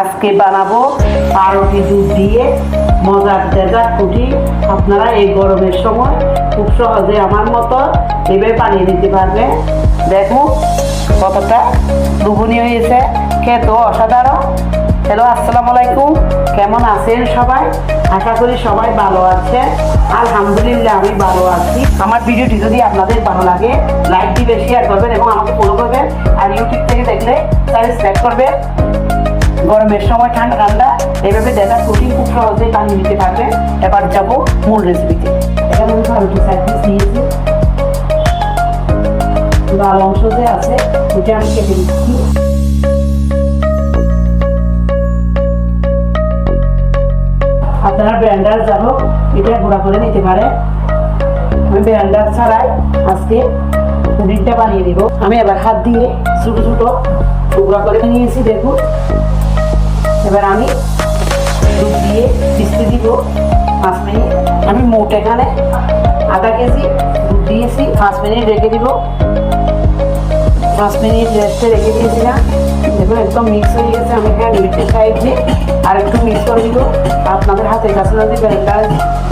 আজকে বানাবো পাউরুটি দুধ দিয়ে মজার ডেজার্ট কুটি। আপনারা এই গরমের সময় খুব সহজে আমার মতো এভাবে বানিয়ে নিতে পারবেন। দেখুন কতটা দুগুনি হয়েছে খেতো অসাধারণ। হ্যালো আসসালামু আলাইকুম। কেমন আছেন সবাই? আশা করি সবাই ভালো আছে আলহামদুলিল্লাহ, আমি ভালো আছি। আমার ভিডিওটি যদি আপনাদের ভালো লাগে, লাইক দিবেন শেয়ার করবেন এবং আমাকে ফলো করবেন। আর ইউটিউব থেকে দেখলে সাবস্ক্রাইব করবেন। গরমের সময় ঠান্ডা ঠান্ডা এইভাবে ডেজার্ট কুকিং খুব সহজেই বানিয়ে নিতে পারবেন এবার যাব মূল রেসিপিতে এটা মনে হয় রুটি সাইড নিয়েছি লাল অংশ যে আছে, ওটা আমি কেটে দিচ্ছি আপনারা ব্র্যান্ডার যাব, এটা গুঁড়া করে নিতে পারে। আমি ব্র্যান্ডার ছাড়াই আজকে পুডিংটা বানিয়ে দিব আমি এবার হাত দিয়ে ছোটো ছোটো টুকরা করে নিয়েছি দেখুন। এবার আমি দুধ দিয়ে মিষ্টি দিব পাঁচ মিনিট। আমি মোট এখানে আধা কেজি দুধ দিয়েছি, পাঁচ মিনিট রেখে দিব। পাঁচ মিনিট রেস্টে রেখে দিয়েছিলাম। দেখুন, একদম মিক্স হয়ে গেছে। আমি এখানে লিমিটেড সাইডে আর একটু মিক্স করে দিব। আপনাদের হাতের কাছে যদি ব্লেন্ডার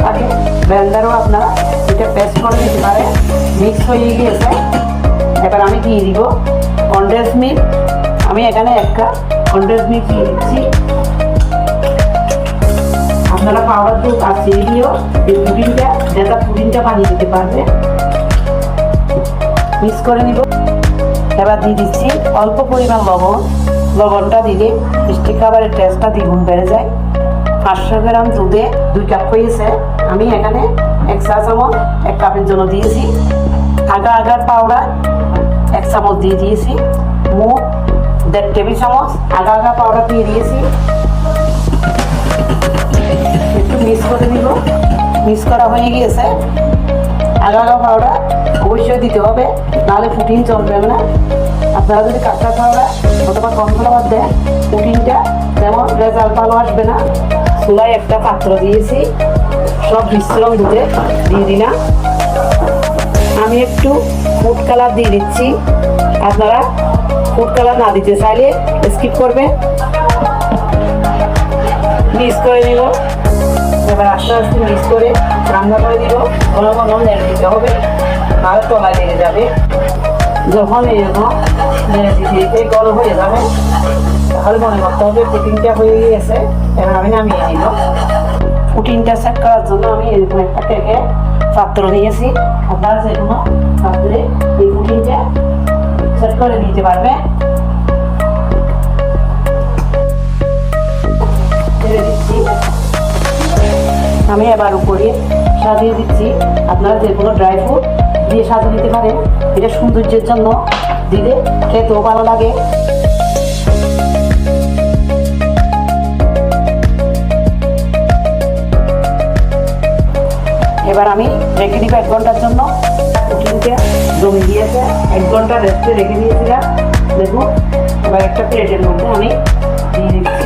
থাকে, ব্লেন্ডারও আপনারা এটা পেস্ট করে দিতে পারে মিক্স হয়ে গিয়েছে। এবার আমি দিয়ে দিব কন্ডেন্স মিল্ক। আমি এখানে এক কাপ মিল্ক দিয়ে দিচ্ছি আপনারা পাউডার দুধ আর চিনি দিয়েও এই পুডিংটা যেটা পুডিংটা বানিয়ে দিতে পারবে। মিক্স করে নিব। এবার দিয়ে দিচ্ছি অল্প পরিমাণ লবণ। লবণটা দিলে মিষ্টি খাবারের টেস্টটা দ্বিগুণ বেড়ে যায়। পাঁচশো গ্রাম দুধে দুই কাপ হয়েছে। আমি এখানে এক চা চামচ, এক কাপের জন্য দিয়েছি। আগা আগার পাউডার এক চামচ দিয়ে দিয়েছি। মুখ দেড় টেবিল চামচ আগা আগা পাউডার দিয়ে দিয়েছি। একটু মিক্স করে দিব মিক্স করা হয়ে গিয়েছে। আগা আগা পাউডার অবশ্যই দিতে হবে, নাহলে ফুটিং চলবে না। আপনারা যদি কাঁচা পাউডার অথবা কর্নফ্লাওয়ার দেন ফুটিংটা তেমন রেজাল্ট ভালো আসবে না। চুলায় একটা পাত্র দিয়েছি। সব মিশ্রণ দুধে দিয়ে দিলাম। আমি একটু ফুড কালার দিয়ে দিচ্ছি। আপনারা ফুড কালার না দিতে চাইলে স্কিপ করবে। মিক্স করে নিব এবার আস্তে আস্তে মিক্স করে রান্না করে দিব। ঘন ঘন নেড়ে দিতে হবে, নাহলে তলায় লেগে যাবে। যখন এরকম নেড়ে দিতে দিতে গরম হয়ে যাবে, তাহলে মনে করতে হবে পুটিংটা হয়ে গিয়েছে, এবার আমি নামিয়ে নিব। পুটিংটা সেট করার জন্য আমি এরকম একটা থেকে পাত্র নিয়েছি। আপনারা যে কোনো পাত্রে এই পুটিংটা সেট করে নিতে পারবে। আমি এবার উপরে সাজিয়ে দিচ্ছি। আপনারা যে কোনো ড্রাই ফ্রুট দিয়ে সাজিয়ে দিতে পারেন। এটা সৌন্দর্যের জন্য দিলে খেতেও ভালো লাগে। এবার আমি রেখে দিব এক ঘণ্টার জন্য। জমি দিয়েছে। এক ঘণ্টা রেস্টে রেখে দিয়েছিলাম। দেখুন, এবার একটা প্লেটের মধ্যে আমি দিয়ে দিচ্ছি।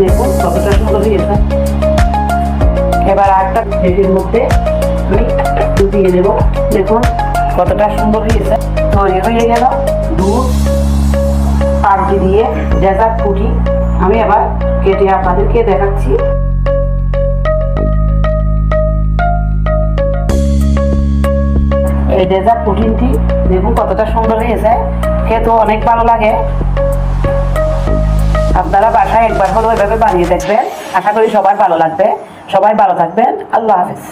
দেখুন, কতটা সুন্দর হয়েছে। এবার আরেকটা প্লেটের মধ্যে আমি দিয়ে দেব। দেখুন, কতটা সুন্দর হয়েছে। তৈরি হয়ে গেল। দুধ, পাউরুটি দিয়ে ডেজার্ট কুটি। আমি এবার কেটে আপনাদেরকে দেখাচ্ছি। এই ডেজার্ট পুডিংটি দেখুন কতটা সুন্দর হয়েছে খেতেও অনেক ভালো লাগে। আপনারা বাসায় একবার হলেও এভাবে বানিয়ে দেখবেন। আশা করি সবার ভালো লাগবে। সবাই ভালো থাকবেন। আল্লাহ হাফিজ।